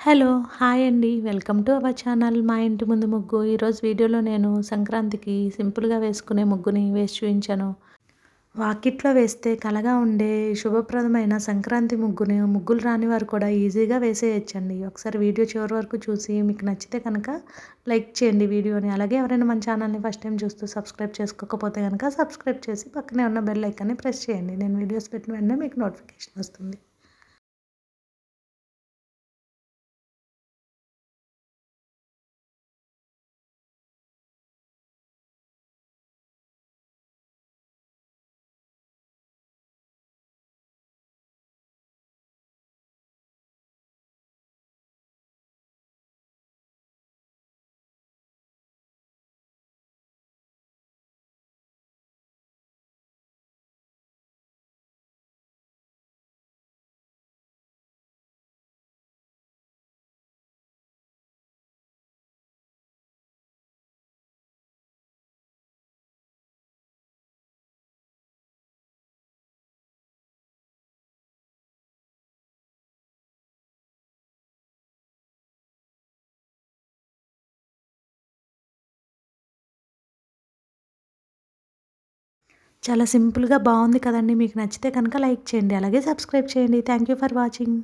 Hello hi అండి. Welcome to our channel మా ఇంటి ముందు ముగ్గు. ఈరోజు వీడియోలో నేను సంక్రాంతికి సింపుల్గా వేసుకునే ముగ్గుని వేసి చూపించాను. వాకిట్లో వేస్తే కలగా ఉండే శుభప్రదమైన సంక్రాంతి ముగ్గుని ముగ్గులు రాని వారు కూడా ఈజీగా వేసేయచ్చండి. ఒకసారి వీడియో చివరి వరకు చూసి మీకు నచ్చితే కనుక లైక్ చేయండి వీడియోని. అలాగే ఎవరైనా మన ఛానల్ని ఫస్ట్ టైం చూస్తూ సబ్స్క్రైబ్ చేసుకోకపోతే కనుక సబ్స్క్రైబ్ చేసి పక్కనే ఉన్న బెల్ ఐకాన్ని ప్రెస్ చేయండి. నేను వీడియోస్ పెట్టిన వెంటనే మీకు నోటిఫికేషన్ వస్తుంది. చాలా సింపుల్గా బాగుంది కదండి. మీకు నచ్చితే కనుక లైక్ చేయండి. అలాగే సబ్స్క్రైబ్ చేయండి. Thank you for watching.